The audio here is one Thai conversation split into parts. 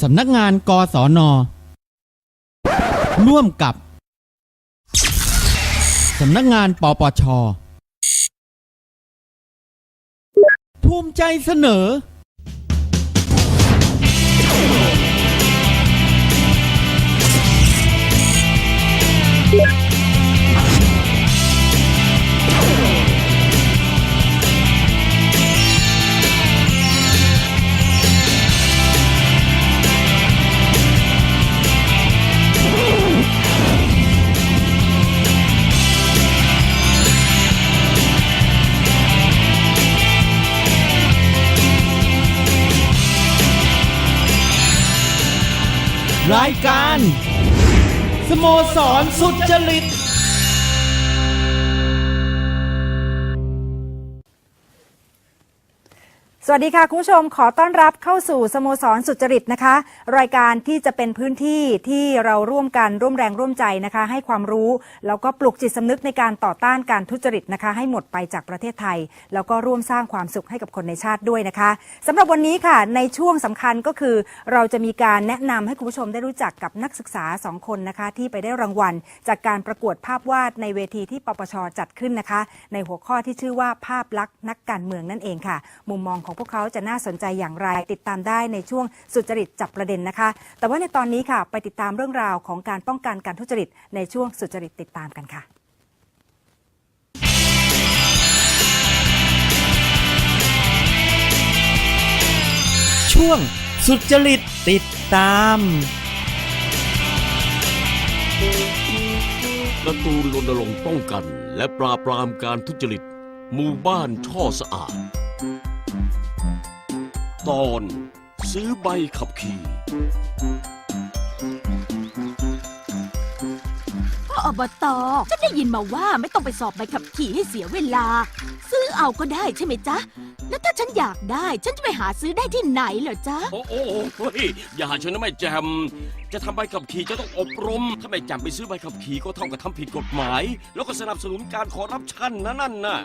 สำนักงานกศน ร่วมกับ สำนักงานปปช ภูมิใจเสนอ รายการ สโมสรสุจริต สวัสดีค่ะ คุณผู้ชมขอต้อนรับเข้าสู่สโมสรสุจริตนะคะ รายการที่จะเป็นพื้นที่ที่เราร่วมกันร่วมแรงร่วมใจนะคะ ให้ความรู้ แล้วก็ปลุกจิตสำนึกในการต่อต้านการทุจริตนะคะ ให้หมดไปจากประเทศไทย แล้วก็ร่วมสร้างความสุขให้กับคนในชาติด้วยนะคะสำหรับวันนี้ค่ะในช่วงสำคัญก็คือ เราจะมีการแนะนำให้คุณผู้ชมได้รู้จักกับนักศึกษาสองคนนะคะ ที่ไปได้รางวัล จากการประกวดภาพวาดในเวทีที่ปปชจัดขึ้นนะคะ ในหัวข้อที่ชื่อว่าภาพลักษณ์นักการเมืองนั่นเองค่ะ มุมมองของพวกเขาจะน่าสนใจอย่างไร ติดตามได้ในช่วงสุจริตจับประเด็นนะคะ แต่ว่าในตอนนี้ค่ะ ไปติดตามเรื่องราวของการป้องกันการทุจริต ในช่วงสุจริตติดตามกันค่ะช่วงสุจริตติดตามการ์ตูนรณรงค์ป้องกัน และปราบปรามการทุจริต หมู่บ้านช่อสะอาด ตอน ซื้อใบขับขี่ พ่ออบตฉันได้ยินมาว่าไม่ต้องไปสอบใบขับขี่ให้เสียเวลา ซื้อเอาก็ได้ใช่ไหมจ๊ะ แล้วถ้าฉันอยากได้ ฉันจะไปหาซื้อได้ที่ไหนเหรอจ๊ะ โอ้โอ้โอ้ยอย่าเชนนะไม่แจม จะทำใบขับขี่จะต้องอบรม ถ้าไม่แจมไปซื้อใบขับขี่ก็เท่ากับทำผิดกฎหมาย แล้วก็สนับสนุนการคอร์รัปชันนะนั่นน่ะ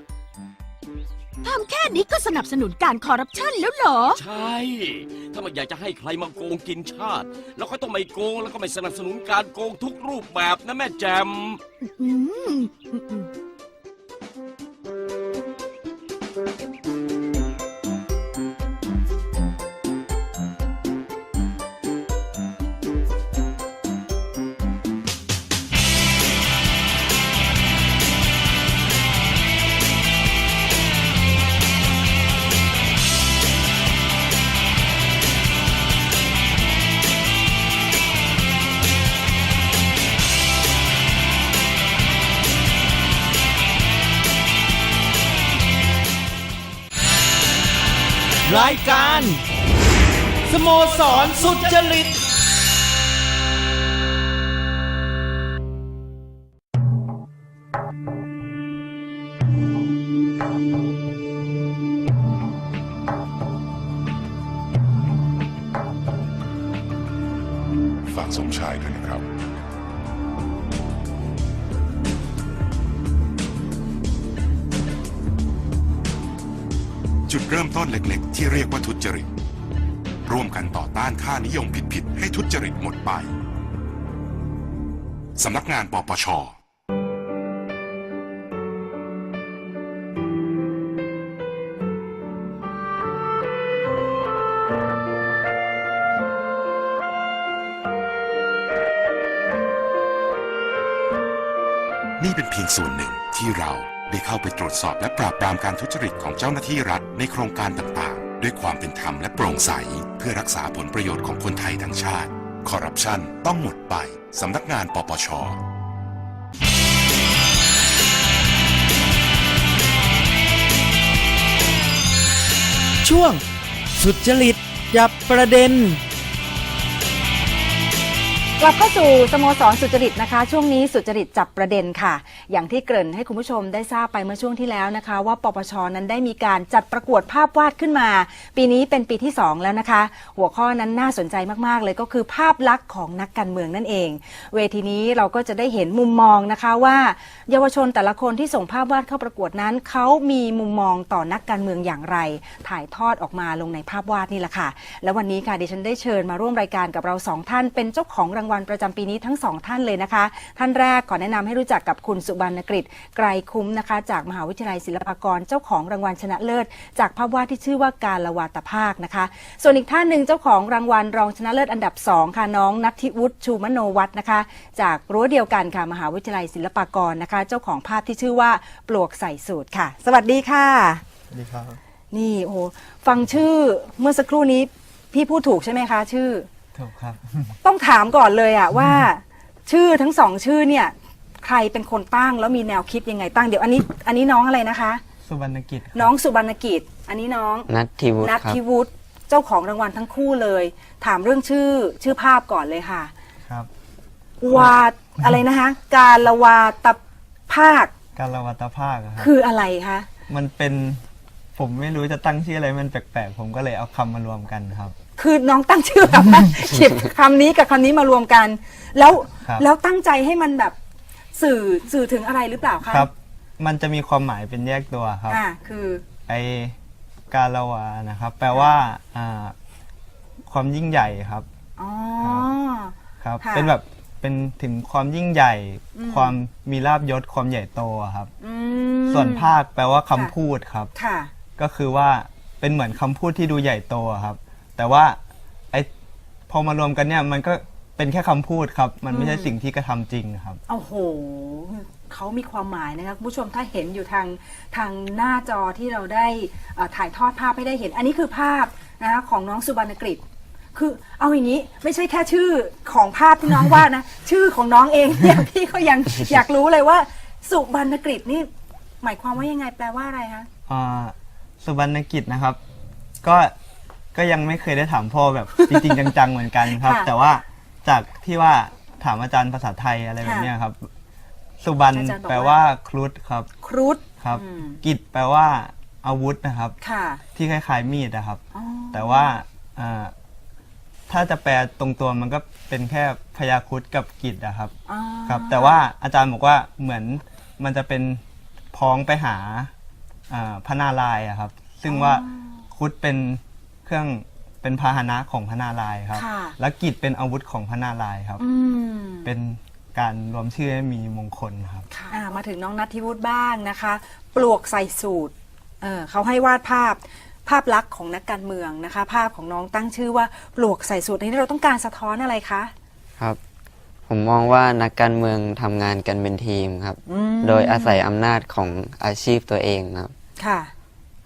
ทำแค่นี้ก็สนับสนุนการคอร์รัปชันแล้วเหรอ ใช่ ถ้าไม่อยากจะให้ใครมาโกงกินชาติ แล้วก็ต้องไม่โกงแล้วก็ไม่สนับสนุนการโกงทุกรูปแบบนะแม่แจม อืมายการ สโมสรสุจริต ฝากสมชายด้วยนะครับ จุดเริ่มต้นเล็กๆ ที่เรียกว่าทุจริต ร่วมกันต่อต้านค่านิยมผิดๆให้ทุจริตหมดไป สำนักงานปปชนี่เป็นเพียงส่วนหนึ่งที่เรา ได้เข้าไปตรวจสอบและปราบปรามการทุจริตของเจ้าหน้าที่รัฐในโครงการต่างๆ ด้วยความเป็นธรรมและโปร่งใส เพื่อรักษาผลประโยชน์ของคนไทยทั้งชาติ คอร์รัปชันต้องหมดไป สำนักงานปปชช่วง สุจริตจับประเด็น กลับเข้าสู่สโมสรสุจริตนะคะ ช่วงนี้สุจริตจับประเด็นค่ะ อย่างที่เกริ่นให้คุณผู้ชมได้ทราบไปเมื่อช่วงที่แล้วนะคะ ว่าปปชนั้นได้มีการจัดประกวดภาพวาดขึ้นมา ปีนี้เป็นปีที่ 2 แล้วนะคะ หัวข้อนั้นน่าสนใจมากๆ เลยก็คือภาพลักษณ์ของนักการเมืองนั่นเอง เวทีนี้เราก็จะได้เห็นมุมมองนะคะว่า เยาวชนแต่ละคนที่ส่งภาพวาดเข้าประกวดนั้นเขามีมุมมองต่อนักการเมืองอย่างไร ถ่ายทอดออกมาลงในภาพวาดนี่แหละค่ะ และวันนี้ค่ะดิฉันได้เชิญมาร่วมรายการกับเราสองท่าน เป็นเจ้าของรางวัลประจำปีนี้ทั้งสองท่านเลยนะคะ ท่านแรกขอแนะนำให้รู้จักกับคุณสุบรรณกฤษไกรคุ้มนะคะ จากมหาวิทยาลัยศิลปากรเจ้าของรางวัลชนะเลิศ จากภาพวาดที่ชื่อว่าการละวาตภาคนะคะ ส่วนอีกท่านหนึ่งเจ้าของรางวัลรองชนะเลิศอันดับสองค่ะน้องนัทธิวุฒิชูมโนวัฒน์นะคะ จากรั้วเดียวกันค่ะมหาวิทยาลัยศิลปากรนะคะ เจ้าของภาพที่ชื่อว่าปลวกใส่สูตรค่ะ สวัสดีค่ะสวัสดีครับนี่โอ้โหฟังชื่อเมื่อสักครู่นี้พี่พูดถูกใช่ไหมคะ ชื่อถูกครับ ต้องถามก่อนเลยอะว่า ชื่อทั้งสองชื่อเนี่ย ใครเป็นคนตั้งแล้วมีแนวคิดยังไงตั้งเดี๋ยวอันนี้อันนี้น้องอะไรนะคะ สุวรรณกิจครับน้องสุบรรณกิจ อันนี้น้องนัททิวุฒินัทครับ ธิวุฒิเจ้าของรางวัลทั้งคู่เลย ถามเรื่องชื่อชื่อภาพก่อนเลยค่ะ ครับ วาดอะไรนะคะ การละวาตภาคการละวัตภาคอะครับ คืออะไรคะมันเป็นผมไม่รู้จะตั้งชื่ออะไรมันแปลกๆ ผมก็เลยเอาคำมารวมกันครับ คือน้องตั้งชื่อแบบว่าหยิบคำนี้กับคำนี้มารวมกัน แล้วครับ แล้วตั้งใจให้มันแบบ สื่อสื่อถึงอะไรหรือเปล่าคะครับ มันจะมีความหมายเป็นแยกตัวครับ อ่าคือ ไอการละวานะครับ แปลว่าอ่า ความยิ่งใหญ่ครับ อ๋อ ครับ ค่ะ เป็นแบบเป็นถึงความยิ่งใหญ่อืมความมีลาบยศความใหญ่โตอะครับ อืม ส่วนภาคแปลว่าคำพูดครับ ค่ะ ก็คือว่าเป็นเหมือนคำพูดที่ดูใหญ่โตอะครับ แต่ว่าไอพอมารวมกันเนี่ยมันก็ เป็นแค่คำพูดครับ มันไม่ใช่อืมสิ่งที่กระทำจริงครับ โอ้โหเขามีความหมายนะคะคุณผู้ชมถ้าเห็นอยู่ทางทางหน้าจอที่เราได้เอ่อถ่ายทอดภาพให้ได้เห็น อันนี้คือภาพนะคะของน้องสุบรรณกฤษคือเอาอย่างนี้ไม่ใช่แค่ชื่อของภาพที่น้องวาดนะ ชื่อของน้องเองเนี่ยพี่ก็ยังอยากรู้เลยว่า สุบรรณกฤษนี่หมายความว่ายังไงแปลว่าอะไรคะ อ่าสุวรรณกิจนะครับ ก็ก็ยังไม่เคยได้ถามพ่อแบบ จริงๆจังๆเหมือนกันครับ ค่ะแต่ว่า จากที่ว่าถามอาจารย์ภาษาไทยอะไรแบบเนี้ยครับ สุบรรณอาจารย์บอกว่า แปลว่าครุฑครับครุฑครับ อืมกิจแปลว่าอาวุธนะครับ ค่ะที่คล้ายๆมีดนะครับ อ๋อแต่ว่าอ่าถ้าจะแปลตรงตัวมันก็เป็นแค่พยาครุฑกับกิจนะครับ อ๋อครับ แต่ว่าอาจารย์บอกว่าเหมือนมันจะเป็นพ้องไปหาอ่าพระนารายณ์อะครับ ซึ่งว่าครุฑเป็นเครื่อง เป็นพาหนะของพระนารายณ์ครับ ค่ะ และกิจเป็นอาวุธของพระนารายณ์ครับ อืมเป็นการรวมชื่อให้มีมงคลครับ อ่ามาถึงน้องนัทธิวุฒิบ้างนะคะ ปลวกใส่สูตรเออเขาให้วาดภาพภาพลักษณ์ของนักการเมืองนะคะ ภาพของน้องตั้งชื่อว่าปลวกใส่สูตรนี้เราต้องการสะท้อนอะไรคะ ครับ ผมมองว่านักการเมืองทำงานกันเป็นทีมครับ อืม โดยอาศัยอำนาจของอาชีพตัวเองครับ ค่ะ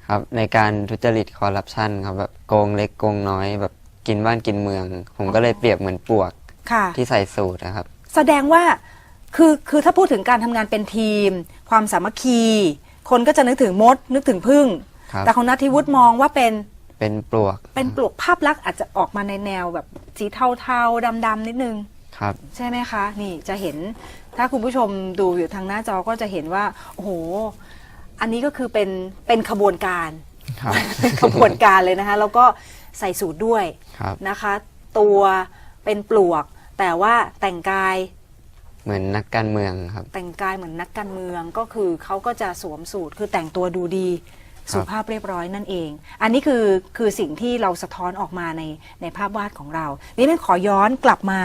ครับในการทุจริตคอร์รัปชันครับแบบโกงเล็กโกงน้อย แบบกินบ้านกินเมือง ผมก็เลยเปรียบเหมือนปลวกค่ะ ที่ใส่สูตรนะครับ แสดงว่าคือคือถ้าพูดถึงการทำงานเป็นทีม ความสามัคคี คนก็จะนึกถึงมด นึกถึงพึ่ง ครับ แต่ของนัทธิวุฒิมองว่าเป็นเป็นปลวกเป็นปลวกภาพลักษณ์อาจจะออกมาในแนวแบบสีเทาๆดำๆนิดนึง ครับ ใช่ไหมคะ นี่จะเห็นถ้าคุณผู้ชมดูอยู่ทางหน้าจอก็จะเห็นว่า โอ้โห อันนี้ก็คือเป็นเป็นขบวนการครับเป็นขบวนการเลยนะคะ แล้วก็ใส่สูตรด้วยครับ นะคะ ตัวเป็นปลวก แต่ว่าแต่งกายเหมือนนักการเมืองครับ แต่งกายเหมือนนักการเมืองก็คือเขาก็จะสวมสูตรคือแต่งตัวดูดีครับ สุภาพเรียบร้อยนั่นเอง อันนี้คือคือสิ่งที่เราสะท้อนออกมาในในภาพวาดของเรานี่ไม่ขอย้อนกลับมา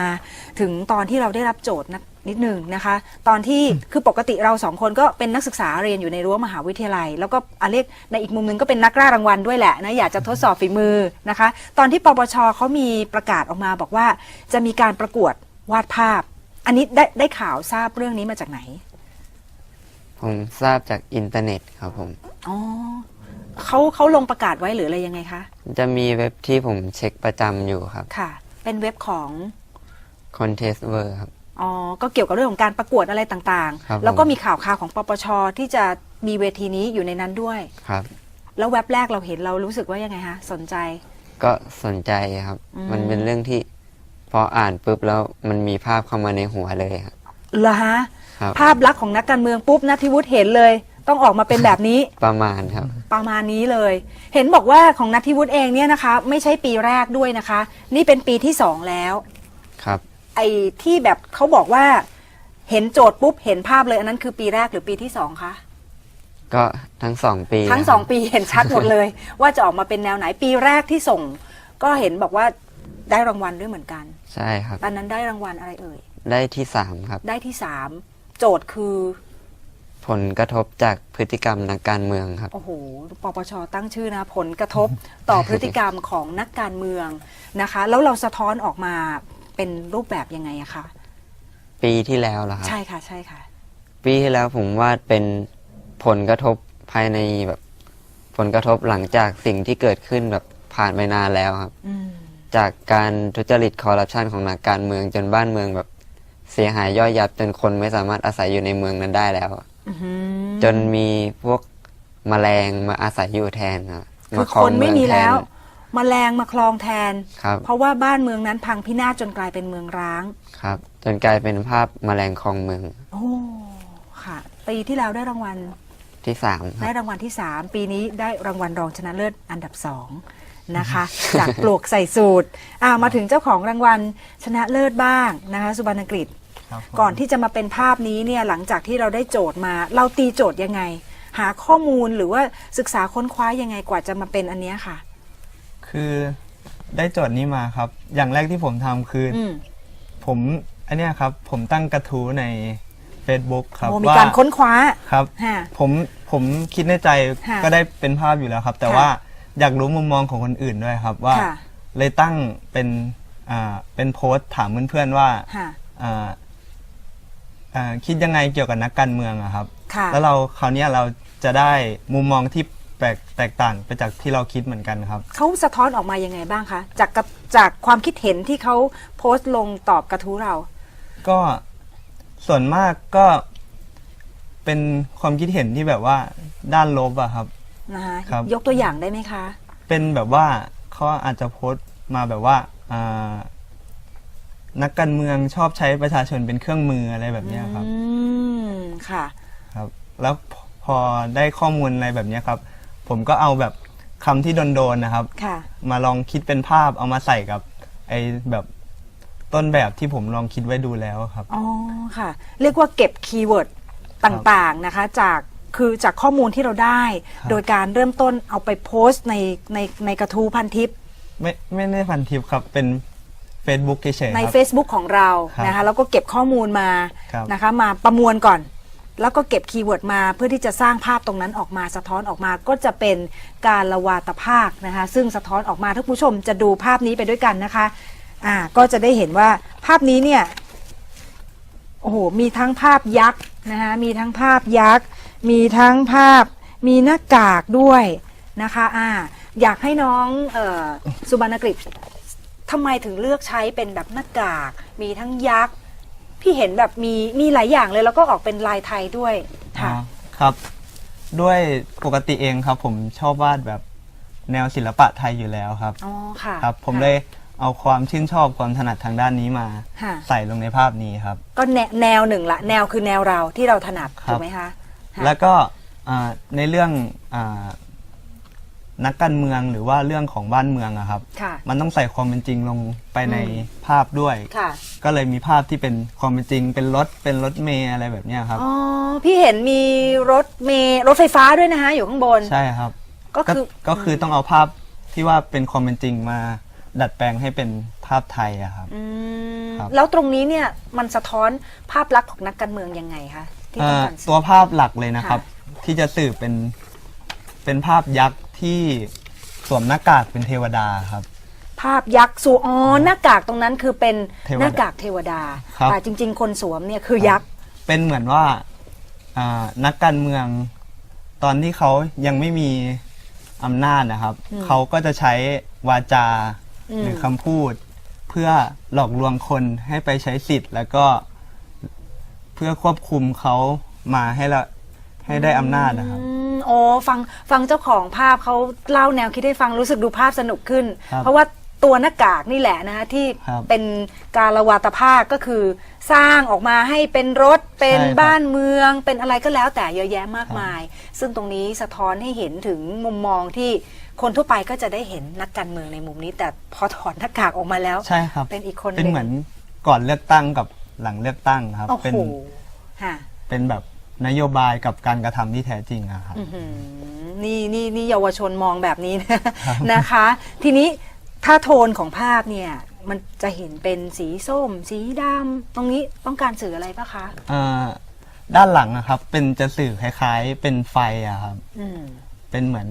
ถึงตอนที่เราได้รับโจทย์นะนิดหนึ่งนะคะ ตอนที่คือปกติเราสองคนก็เป็นนักศึกษาเรียนอยู่ในรั้วมหาวิทยาลัย แล้วก็อาเรียกในอีกมุมหนึงก็เป็นนักล่ารางวัลด้วยแหละนะอยากจะทดสอบฝีมือนะคะ ตอนที่ปปชเขามีประกาศออกมาบอกว่า จะมีการประกวดวาดภาพ อันนี้ได้ได้ข่าวทราบเรื่องนี้มาจากไหน ผมทราบจากอินเทอร์เน็ตครับผมอ๋อ เขาเขาลงประกาศไว้หรืออะไรยังไงคะ จะมีเว็บที่ผมเช็คประจำอยู่ครับ ค่ะ เป็นเว็บของ Contest w o r ครับ อ๋อ ก็เกี่ยวกับเรื่องของการประกวดอะไรต่างครับๆ แล้วก็ผม มีข่าวข่าวของปปชที่จะมีเวทีนี้อยู่ในนั้นด้วย ครับ แล้วเว็บแรกเราเห็นเรารู้สึกว่ายังไงคะสนใจ ก็สนใจครับ อืม มันเป็นเรื่องที่ พออ่านปุ๊บแล้วมันมีภาพเข้ามาในหัวเลยครับเหรอฮะ ครับ ภาพลักษณ์ของนักการเมืองปุ๊บนัทธิวุฒิเห็นเลย ต้องออกมาเป็นแบบนี้ประมาณครับ ประมาณนี้เลย เห็นบอกว่าของนัทธิวุฒิเองเนี่ยนะคะ ไม่ใช่ปีแรกด้วยนะคะ นี่เป็นปีที่สองแล้ว ครับ ไอ้ที่แบบเขาบอกว่า เห็นโจทย์ปุ๊บเห็นภาพเลยอันนั้นคือปีแรกหรือปีที่สองคะก็ทั้งสองปีทั้งครับสองปีเห็นชัดหมดเลย ว่าจะออกมาเป็นแนวไหนปีแรกที่ส่ง ก็เห็นบอกว่าได้รางวัลด้วยเหมือนกันใช่ครับตอนนั้นได้รางวัลอะไรเอ่ย ได้ที่สามครับ ได้ที่สามโจทย์คือ ผลกระทบจากพฤติกรรมนักการเมืองครับ โอ้โห ปปช ตั้งชื่อนะ ผลกระทบต่อพฤติกรรมของนักการเมืองนะคะ แล้วเราสะท้อนออกมาเป็นรูปแบบยังไงอะคะ ปีที่แล้วเหรอครับ ใช่ค่ะ ใช่ค่ะ ปีที่แล้วผมวาดเป็นผลกระทบภายในแบบ ผลกระทบหลังจากสิ่งที่เกิดขึ้นแบบผ่านไปนานแล้วครับ อืม จากการทุจริตคอร์รัปชันของนักการเมืองจนบ้านเมืองแบบเสียหายย่อยยับจนคนไม่สามารถอาศัยอยู่ในเมืองนั้นได้แล้วอื้อหือ จนมีพวกแมลงมาอาศัยอยู่แทนครับคืมาอครอคงนเมืไม่องมีแทแล้นวมแมลงมาคลองแทนครับเพราะว่าบ้านเมืองนั้นพังพินาศจนกลายเป็นเมืองร้าง ครับ จนกลายเป็นภาพแมลงคลองเมือง โอ้ค่ะ ปีที่แล้วได้รางวัลที่สามคได้รับรางวัลที่3ปีนี้ได้รางวัลรองชนะเลิศอันดับ2นะคะ จากปลวกใส่สูตรอ่ามาถึงเจ้าของรางวัลชนะเลิศบ้างนะคะ สุบรรณกฤษ ครับผม ก่อนที่จะมาเป็นภาพนี้เนี่ยหลังจากที่เราได้โจทย์มา เราตีโจทย์ยังไง หาข้อมูลหรือว่าศึกษาค้นคว้ายังไงกว่าจะมาเป็นอันเนี้ยค่ะ คือได้โจทย์นี้มาครับ อย่างแรกที่ผมทำคือออืมผมอันเนี้ยครับ ผมตั้งกระทู้ใน Facebook ครับโอ้มีว่าการค้นคว้า ครับฮะผมผมคิดในใจค่ะก็ได้เป็นภาพอยู่แล้วครับ แต่ค่ะว่าอยากรู้มุมมองของคนอื่นด้วยครับ ว่าค่ะ เลยตั้งเป็นอ่าเป็นโพสต์ถามเพื่อนๆว่า ค่ะ อ่า อ่าคิดยังไงเกี่ยวกับนักการเมืองอะครับ ค่ะ แล้วเราคราวเนี้ยเราจะได้มุมมองที่แปลกแตกต่างไปจากที่เราคิดเหมือนกันครับ เขาสะท้อนออกมายังไงบ้างคะ จากกับจากความคิดเห็นที่เขาโพสต์ลงตอบกระทู้เรา ก็ส่วนมากก็เป็นความคิดเห็นที่แบบว่าด้านลบอะครับ นะคะครับ ยกตัวอย่างได้ไหมคะ เป็นแบบว่าเขาอาจจะโพสต์มาแบบว่าอ่า นักการเมืองชอบใช้ประชาชนเป็นเครื่องมืออะไรแบบเนี้ยครับ อืมค่ะ ครับ แล้วพพอได้ข้อมูลอะไรแบบเนี้ยครับ ผมก็เอาแบบคำที่โดนๆนะครับ ค่ะ มาลองคิดเป็นภาพเอามาใส่กับไอ้แบบต้นแบบที่ผมลองคิดไว้ดูแล้วครับ อ๋อค่ะ เรียกว่าเก็บคีย์เวิร์ดต่างๆนะคะ จากคือจากข้อมูลที่เราได้ ครับ โดยการเริ่มต้นเอาไปโพสต์ในในในกระทู้พันทิป ไม่ไม่ได้พันทิปครับเป็น Facebook เฉยๆใน ครับ Facebook ของเราครับนะคะแล้วก็เก็บข้อมูลมาครับ นะคะมาประมวลก่อน แล้วก็เก็บคีย์เวิร์ดมาเพื่อที่จะสร้างภาพตรงนั้นออกมาสะท้อนออกมาก็จะเป็นการละวาตภาคนะคะซึ่งสะท้อนออกมาท่านผู้ชมจะดูภาพนี้ไปด้วยกันนะคะอ่าก็จะได้เห็นว่าภาพนี้เนี่ยโอ้โหมีทั้งภาพยักษ์นะคะมีทั้งภาพยักษ์มีทั้งภาพมีหน้ากากด้วยนะคะอ่าอยากให้น้องเออสุบรรณกฤษ ทำไมถึงเลือกใช้เป็นแบบหน้ากาก มีทั้งยักษ์ พี่เห็นแบบมีมีหลายอย่างเลยแล้วก็ออกเป็นลายไทยด้วยค่ะ อ๋อครับ ด้วยปกติเองครับ ผมชอบวาดแบบแนวศิลปะไทยอยู่แล้วครับ อ๋อค่ะครับ ผมะเลยเอาความชื่นชอบความถนัดทางด้านนี้มา ค่ะ ใส่ลงในภาพนี้ครับ ก็แนแนวหนึ่งละ แนวคือแนวเราที่เราถนัดครับ ถูกไหมคะค่ะ แล้วก็อ่าในเรื่องอา นักการเมืองหรือว่าเรื่องของบ้านเมืองอะครับ ค่ะมันต้องใส่ความเป็นจริงลงไปในอืมภาพด้วย ค่ะก็เลยมีภาพที่เป็นความเป็นจริง เป็นรถเป็นรถเมย์อะไรแบบเนี้ยครับ อ๋อพี่เห็นมีรถเมล์รถไฟฟ้าด้วยนะคะอยู่ข้างบน ใช่ครับก็ก็คือก็คือต้องเอาภาพที่ว่าเป็นความเป็นจริงมาดัดแปลงให้เป็นภาพไทยอะครับ อืมครับ แล้วตรงนี้เนี่ยมันสะท้อนภาพลักษณ์ของนักการเมืองยังไงคะที่ต้องอ่าการสื่อ ตัวภาพหลักเลยนะครับ ที่จะสื่อเป็นเป็นภาพยักษ์ ที่สวมหน้ากากเป็นเทวดาครับ ภาพยักษ์สูอ๋อหน้ากากตรงนั้นคือเป็นเทวดาหน้ากากเทวดา ครับ แต่จริง ๆ คนสวมเนี่ยคือยักษ์ เป็นเหมือนว่าอ่านักการเมือง ตอนที่เขายังไม่มีอำนาจนะครับ เขาก็จะใช้วาจาอืม หรือคำพูด เพื่อหลอกลวงคนให้ไปใช้สิทธิ์ แล้วก็เพื่อควบคุมเขามาให้ละให้ได้อำนาจนะครับ อืม โอ้ฟังฟังเจ้าของภาพเขาเล่าแนวคิดให้ฟังรู้สึกดูภาพสนุกขึ้น ครับเพราะว่าตัวหน้ากากนี่แหละนะคะที่ครับเป็นการละวาตภาคก็คือ สร้างออกมาให้เป็นรถเป็นใช่ครับบ้านเมือง เป็นอะไรก็แล้วแต่เยอะแยะมากมาย ซึ่งตรงนี้สะท้อนให้เห็นถึงมุมมองที่คนทั่วไปก็จะได้เห็นนักการเมืองในมุมนี้ แต่พอถอดหน้ากากออกมาแล้ว ใช่ครับเป็นอีกคนเป็นเหมือนก่อนเลือกตั้งกับหลังเลือกตั้งครับ โอ้เป็นโหค่ะ เป็นแบบ นโยบายกับการกระทำที่แท้จริงอะครับ อื้อหือนี่นี่นี่เยาวชนมองแบบนี้นะนะคะ ทีนี้ถ้าโทนของภาพเนี่ย มันจะเห็นเป็นสีส้ม สีดำตรงนี้ต้องการสื่ออะไรปะคะ อ่าด้านหลังนะครับเป็นจะสื่อคล้ายๆ เป็นไฟอะครับ อืม เป็นเหมือน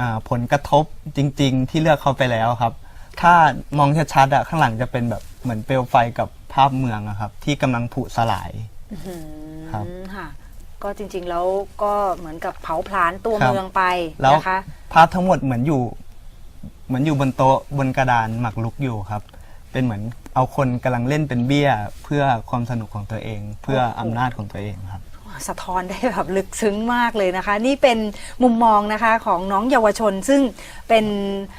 อาผลกระทบจริง ๆ ที่เลือกเขาไปแล้วครับ ถ้ามองชัดๆอะข้างหลังจะเป็นแบบเหมือนเปลวไฟกับภาพเมืองอะครับ ที่กำลังผุสลายอืม ครับค่ะ ก็จริง ๆ แล้วก็เหมือนกับเผาผลาญตัวครับ เมืองไปแล้วนะคะภาพทั้งหมดเหมือนอยู่ เหมือนอยู่บนโต๊ะบนกระดานหมักลุกอยู่ครับ เป็นเหมือนเอาคนกำลังเล่นเป็นเบี้ย เพื่อความสนุกของตัวเอง เพื่ออำนาจของตัวเองครับ สะท้อนได้แบบลึกซึ้งมากเลยนะคะ นี่เป็นมุมมองนะคะของน้องเยาวชน ซึ่งเป็น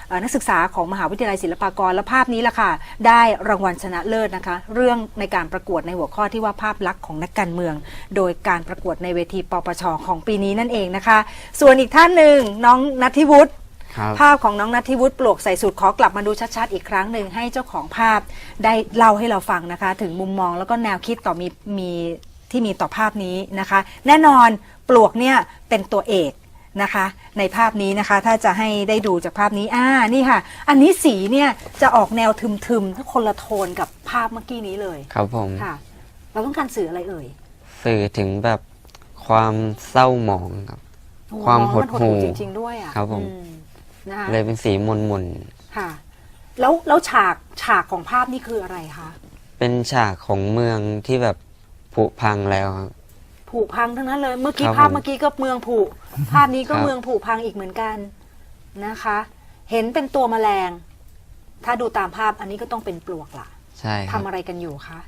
เอ่อนักศึกษาของมหาวิทยาลัยศิลปากรและภาพนี้ละค่ะ ได้รางวัลชนะเลิศนะคะ เรื่องในการประกวดในหัวข้อที่ว่าภาพลักษณ์ของนักการเมือง โดยการประกวดในเวทีปปชของปีนี้นั่นเองนะคะ ส่วนอีกท่านหนึ่งน้องนัทธิวุฒิครับภาพของน้องนัทธิวุฒิปลวกใส่สูตรขอกลับมาดูชัดๆ อีกครั้งหนึ่งให้เจ้าของภาพได้เล่าให้เราฟังนะคะ ถึงมุมมองแล้วก็แนวคิดต่อมีมี ที่มีต่อภาพนี้นะคะ แน่นอนปลวกเนี่ยเป็นตัวเอกนะคะ ในภาพนี้นะคะถ้าจะให้ได้ดูจากภาพนี้อ่านี่ค่ะ อันนี้สีเนี่ยจะออกแนวทึมๆถ้าคนละโทนกับภาพเมื่อกี้นี้เลยครับผมค่ะ เราต้องการสื่ออะไรเอ่ยสื่อถึงแบบความเศร้าหมองครับ โอ้ความหดนหู่จริงๆด้วยอะครับผม อืนะคะเลยเป็นสีมนมนค่ะ แล้วแล้วฉากฉากของภาพนี่คืออะไรคะ ๆเป็นฉากของเมืองที่แบบ ผุพังแล้วครับ ผุพังทั้งนั้นเลย เมื่อกี้ครับภาพผมเมื่อกี้ก็เมืองผุภาพนี้ก็ครับ เมืองผุพังอีกเหมือนกันนะคะ เห็นเป็นตัวแมลง ถ้าดูตามภาพอันนี้ก็ต้องเป็นปลวกล่ะใช่คทำรับ อะไรกันอยู่คะ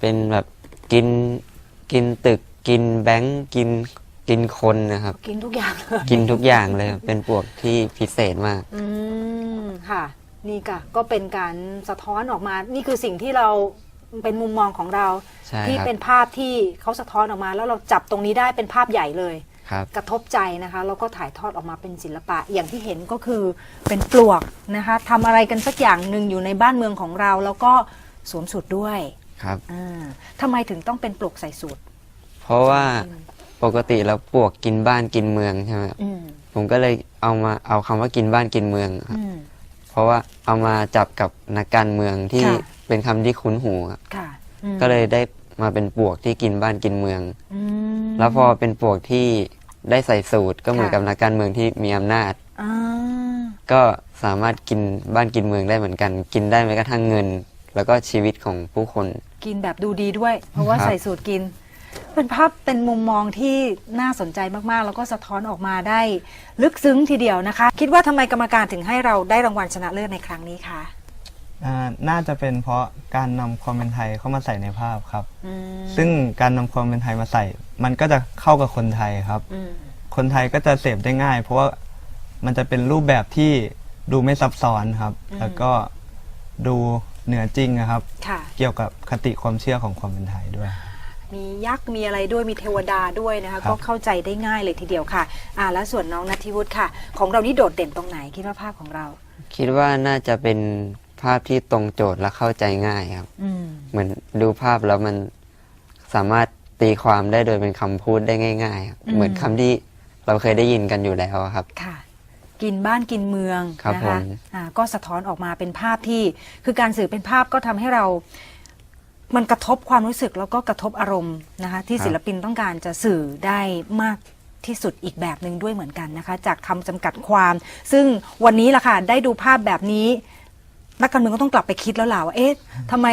เป็นแบบกินกินตึกกินแบงก์กินกินคนนะครับ กินทุกอย่างเลย กินทุกอย่างเลยเป็นปลวกที่พิเศษมาก อืม ค่ะ นี่ก็ก็เป็นการสะท้อนออกมา นี่คือสิ่งที่เรา เป็นมุมมองของเรา ใช่ที่ครับ เป็นภาพที่เขาสะท้อนออกมา แล้วเราจับตรงนี้ได้เป็นภาพใหญ่เลย ครับ กระทบใจนะคะแล้วก็ถ่ายทอดออกมาเป็นศิลปะ อย่างที่เห็นก็คือเป็นปลวกนะคะทำอะไรกันสักอย่างหนึ่งอยู่ในบ้านเมืองของเรา แล้วก็สวมสูตรด้วยครับ อ่าทำไมถึงต้องเป็นปลวกใส่สูตรเพราะว่าปกติแล้วปลวกกินบ้านกินเมืองใช่ไหมครับอืมผมก็เลยเอามาเอาคำว่ากินบ้านกินเมืองครับอืม เพราะว่าเอามาจับกับนักการเมืองที่ค่ะ เป็นคำที่คุ้นหูครับค่ะอืมก็เลยได้มาเป็นปลวกที่กินบ้านกินเมือง อืม แล้วพอเป็นปลวกที่ได้ใส่สูตรก็เหมือนค่ะ กับนักการเมืองที่มีอำนาจ อ่าก็สามารถกินบ้านกินเมืองได้เหมือนกัน กินได้แม้กระทั่งเงิน แล้วก็ชีวิตของผู้คน กินแบบดูดีด้วย เพราะว่าครับ ใส่สูตรกิน เป็นภาพเป็นมุมมองที่น่าสนใจมากๆ แล้วก็สะท้อนออกมาได้ลึกซึ้งทีเดียวนะคะ คิดว่าทำไมกรรมการถึงให้เราได้รางวัลชนะเลิศในครั้งนี้คะอ่าน่าจะเป็นเพราะการนำความเป็นไทยเข้ามาใส่ในภาพครับ อืมซึ่งการนำความเป็นไทยมาใส่ มันก็จะเข้ากับคนไทยครับ อืมคนไทยก็จะเสพได้ง่าย เพราะว่ามันจะเป็นรูปแบบที่ดูไม่ซับซ้อนครับ แล้วก็ดูเหนือจริงนะครับ ค่ะ เกี่ยวกับคติความเชื่อของความเป็นไทยด้วย มียักษ์มีอะไรด้วยมีเทวดาด้วยนะคะครับก็เข้าใจได้ง่ายเลยทีเดียวค่ะอ่าแล้วส่วนน้องนัทธิวุฒิค่ะ ของเรานี่โดดเด่นตรงไหนคิดว่าภาพของเรา คิดว่าน่าจะเป็นภาพที่ตรงโจทย์และเข้าใจง่ายครับ อืมเหมือนดูภาพแล้วมันสามารถตีความได้โดยเป็นคำพูดได้ง่ายๆครับอืมเหมือนคำที่เราเคยได้ยินกันอยู่แล้วครับ ค่ะ กินบ้านกินเมืองครับนะผคะม อ่าก็สะท้อนออกมาเป็นภาพที่คือการสื่อเป็นภาพก็ทำให้เรา มันกระทบความรู้สึกแล้วก็กระทบอารมณ์นะคะที่ศิลปินต้องการจะสื่อได้มากที่สุดอีกแบบหนึ่งด้วยเหมือนกันนะคะ จากคำจำกัดความ ซึ่งวันนี้ล่ะค่ะได้ดูภาพแบบนี้ นักการเมืองก็ต้องกลับไปคิดแล้วล่ะว่าเอ๊ะทำไม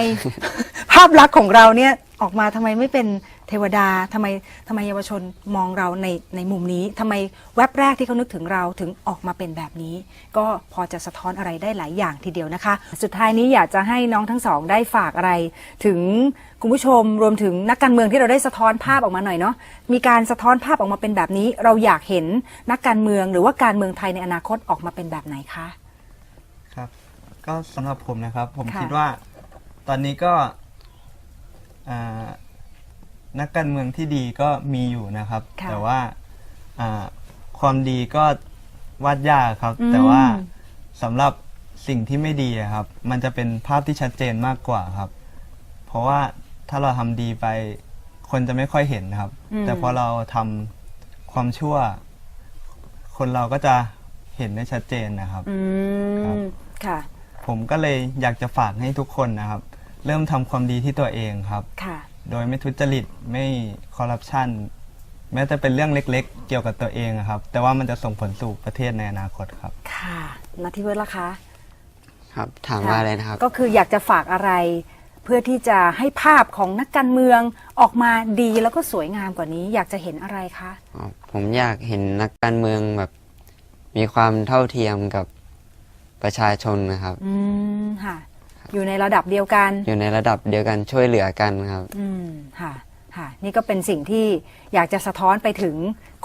ภาพลักษณ์ของเราเนี่ยออกมาทำไมไม่เป็น เทวดาทำไมทำไมเยาวชนมองเราในในมุมนี้ทำไมแว็บแรกที่เขานึกถึงเราถึงออกมาเป็นแบบนี้ ก็พอจะสะท้อนอะไรได้หลายอย่างทีเดียวนะคะ สุดท้ายนี้อยากจะให้น้องทั้งสองได้ฝากอะไร ถึงคุณผู้ชมรวมถึงนักการเมืองที่เราได้สะท้อนภาพออกมาหน่อยเนาะมีการสะท้อนภาพออกมาเป็นแบบนี้ เราอยากเห็นนักการเมืองหรือว่าการเมืองไทยในอนาคตออกมาเป็นแบบไหนคะครับ ก็สำหรับผมนะครับ ผมค่ะ คิดว่าตอนนี้ก็อ่า นักการเมืองที่ดีก็มีอยู่นะครับ ค่ะ แต่ว่าอ่าความดีก็วาดยากครับอืมแต่ว่าสำหรับสิ่งที่ไม่ดีอะครับ มันจะเป็นภาพที่ชัดเจนมากกว่าครับ เพราะว่าถ้าเราทำดีไป คนจะไม่ค่อยเห็นนะครับอืมแต่พอเราทำความชั่ว คนเราก็จะเห็นได้ชัดเจนนะครับ อืครับ มค่ะผมก็เลยอยากจะฝากให้ทุกคนนะครับ เริ่มทำความดีที่ตัวเองครับ ค่ะ โดยไม่ทุจริตไม่คอร์รัปชันแม้แต่เป็นเรื่องเล็ก ๆ เกี่ยวกับตัวเองอะครับ แต่ว่ามันจะส่งผลสู่ประเทศในอนาคตครับ ค่ะนัทธิเวิร์ดล่ะคะครับถามว่าอะไรนะครับ ก็คืออยากจะฝากอะไร เพื่อที่จะให้ภาพของนักการเมืองออกมาดีแล้วก็สวยงามกว่านี้ อยากจะเห็นอะไรคะอ๋อผมอยากเห็นนักการเมืองแบบ มีความเท่าเทียมกับประชาชนนะครับ อืมค่ะ อยู่ในระดับเดียวกัน อยู่ในระดับเดียวกันช่วยเหลือกันครับ อืมค่ะค่ะ นี่ก็เป็นสิ่งที่อยากจะสะท้อนไปถึง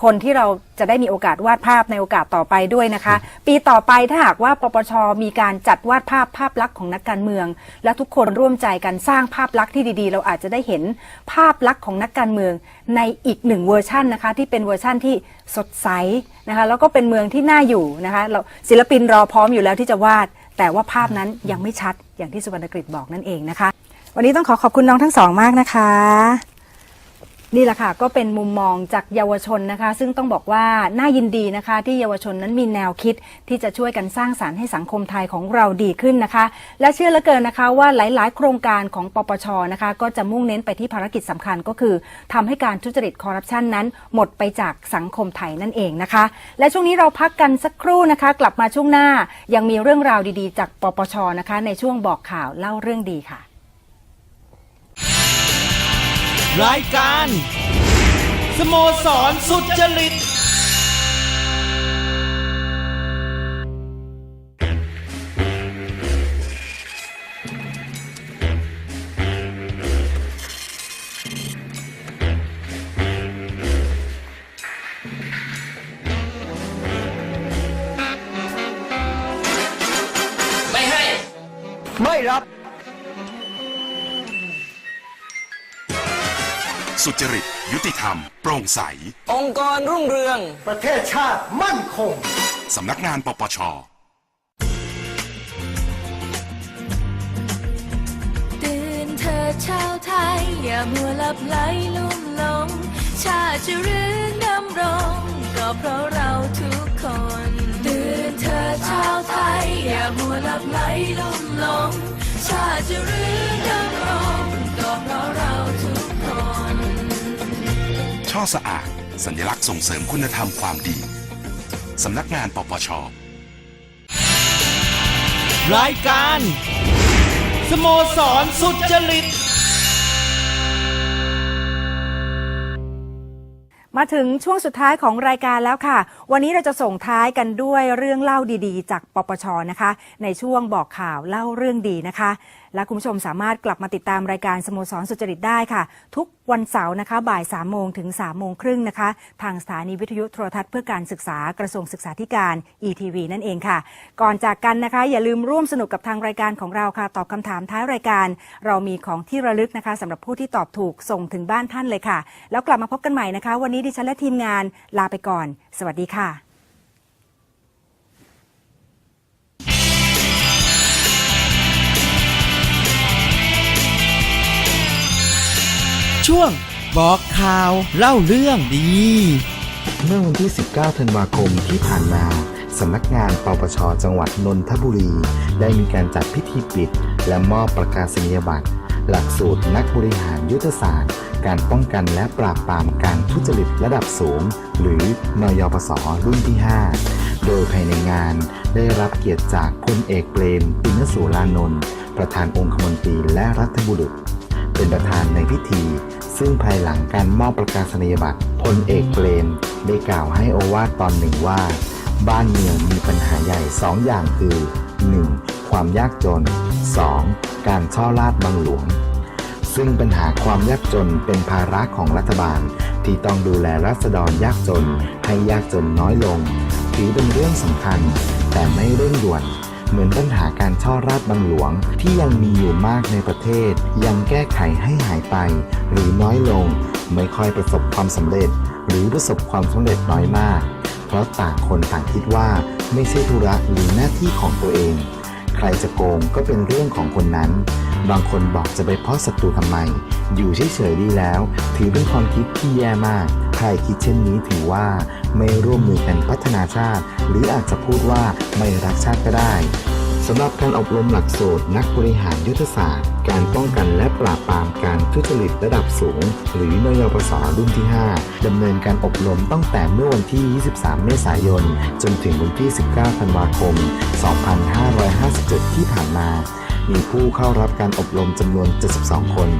คนที่เราจะได้มีโอกาสวาดภาพในโอกาสต่อไปด้วยนะคะ ปีต่อไปถ้าหากว่าปปชมีการจัดวาดภาพภาพลักษณ์ของนักการเมือง และทุกคนร่วมใจกันสร้างภาพลักษณ์ที่ดีๆ เราอาจจะได้เห็นภาพลักษณ์ของนักการเมืองในอีกหนึ่งเวอร์ชันนะคะ ที่เป็นเวอร์ชันที่สดใสนะคะ แล้วก็เป็นเมืองที่น่าอยู่นะคะเราศิลปินรอพร้อมอยู่แล้วที่จะวาด แต่ว่าภาพนั้นยังไม่ชัดอย่างที่สุวรรณกฤษบอกนั่นเองนะคะ วันนี้ต้องขอขอบคุณน้องทั้งสองมากนะคะ นี่แหละค่ะก็เป็นมุมมองจากเยาวชนนะคะ ซึ่งต้องบอกว่าน่ายินดีนะคะ ที่เยาวชนนั้นมีแนวคิด ที่จะช่วยกันสร้างสารรค์ให้สังคมไทยของเราดีขึ้นนะคะ และเชื่อเหลือเกินนะคะว่าหลาย ๆ โครงการของปปชนะคะ ก็จะมุ่งเน้นไปที่ภารกิจสำคัญก็คือทำให้การทุจริตคอร์รัปชันนั้น หมดไปจากสังคมไทยนั่นเองนะคะ และช่วงนี้เราพักกันสักครู่นะคะ กลับมาช่วงหน้ายังมีเรื่องราวดี ๆ จากปปชนะคะ ในช่วงบอกข่าวเล่าเรื่องดีค่ะ รายการ สโมสรสุจริต สุจริต ยุติธรรม โปร่งใส องค์กรรุ่งเรือง ประเทศชาติมั่นคง สำนักงานปปชตื่นเธอชาวไทย อย่ามัวหลับไหลลุ่มหลง ชาติจะรื้นดำรง ก็เพราะเราทุกคนตื่นเธอชาวไทย อย่ามัวหลับไหลลุ่มหลง ชาติจะรื้นดำรง ก็เพราะเราทุกคน ช่อสะอาด สัญลักษณ์ส่งเสริมคุณธรรมความดี สำนักงานปปช รายการ สโมสรสุจริต มาถึงช่วงสุดท้ายของรายการแล้วค่ะ วันนี้เราจะส่งท้ายกันด้วยเรื่องเล่าดีๆ จากปปชนะคะ ในช่วงบอกข่าวเล่าเรื่องดีนะคะ และคุณผู้ชมสามารถกลับมาติดตามรายการสโมสรสุจริตได้ค่ะ ทุกวันเสาร์นะคะ บ่าย3ามโมงถึง3ามโมงครึ่งนะคะ ทางสถานีวิทยุโทรทัศน์เพื่อการศึกษากระทรวงศึกษาธิการ ETV นั่นเองค่ะ ก่อนจากกันนะคะ อย่าลืมร่วมสนุกกับทางรายการของเราค่ะ ตอบคำถามท้ายรายการ เรามีของที่ระลึกนะคะสำหรับผู้ที่ตอบถูกส่งถึงบ้านท่านเลยค่ะ แล้วกลับมาพบกันใหม่นะคะ วันนี้ดิฉันและทีมงานลาไปก่อน สวัสดีค่ะ ช่วงบอกข่าวเล่าเรื่องดี เมื่อวันที่ 19 ธันวาคมที่ผ่านมาสำนักงานปปช จังหวัดนนทบุรี ได้มีการจัดพิธีปิด และมอบประกาศนียบัตร หลักสูตรนักบริหารยุทธศาสตร์ การป้องกันและปราบปรามการทุจริตระดับสูง หรือนยปสรุ่นที่ 5 โดยภายในงานได้รับเกียรติจากพลเอกเปรมตินสูรานนท์ประธานองคมนตรีและรัฐบุรุษ เป็นประธานในพิธี ซึ่งภายหลังการมอบประกาศนียบัตรพลเอกเปรมได้กล่าวให้โอวาทตอนหนึ่งว่า บ้านเมืองมีปัญหาใหญ่สองอย่างคือ 1. ความยากจน 2. การช่อลาดบังหลวง ซึ่งปัญหาความยากจนเป็นภาระของรัฐบาล ที่ต้องดูแลรัษฎรยากจนให้ยากจนน้อยลง ถือเป็นเรื่องสำคัญ แต่ไม่เร่งด่วน เหมือนปัญหาการช่อราดบังหลวงที่ยังมีอยู่มากในประเทศ ยังแก้ไขให้หายไป หรือน้อยลง ไม่ค่อยประสบความสำเร็จ หรือประสบความสำเร็จน้อยมาก เพราะต่างคนต่างคิดว่าไม่ใช่ธุระหรือหน้าที่ของตัวเอง ใครจะโกงก็เป็นเรื่องของคนนั้น บางคนบอกจะไปเพราะศัตรูทำไม อยู่เฉยๆดีแล้ว ถือเป็นความคิดที่แย่มาก ใครคิดเช่นนี้ถือว่าไม่ร่วมมือกันพัฒนาชาติ หรืออาจจะพูดว่าไม่รักชาติก็ได้สำหรับการอบรมหลักสูตรนักบริหารยุทธศาสตร์ การป้องกันและปราบปรามการทุจริตระดับสูง หรือนยปสรุ่นที่ 5 ดำเนินการอบรมตั้งแต่เมื่อวันที่ 23 เมษายน จนถึงวันที่ 19 ธันวาคม 2557 ที่ผ่านมา มีผู้เข้ารับการอบรมจำนวน 72 คน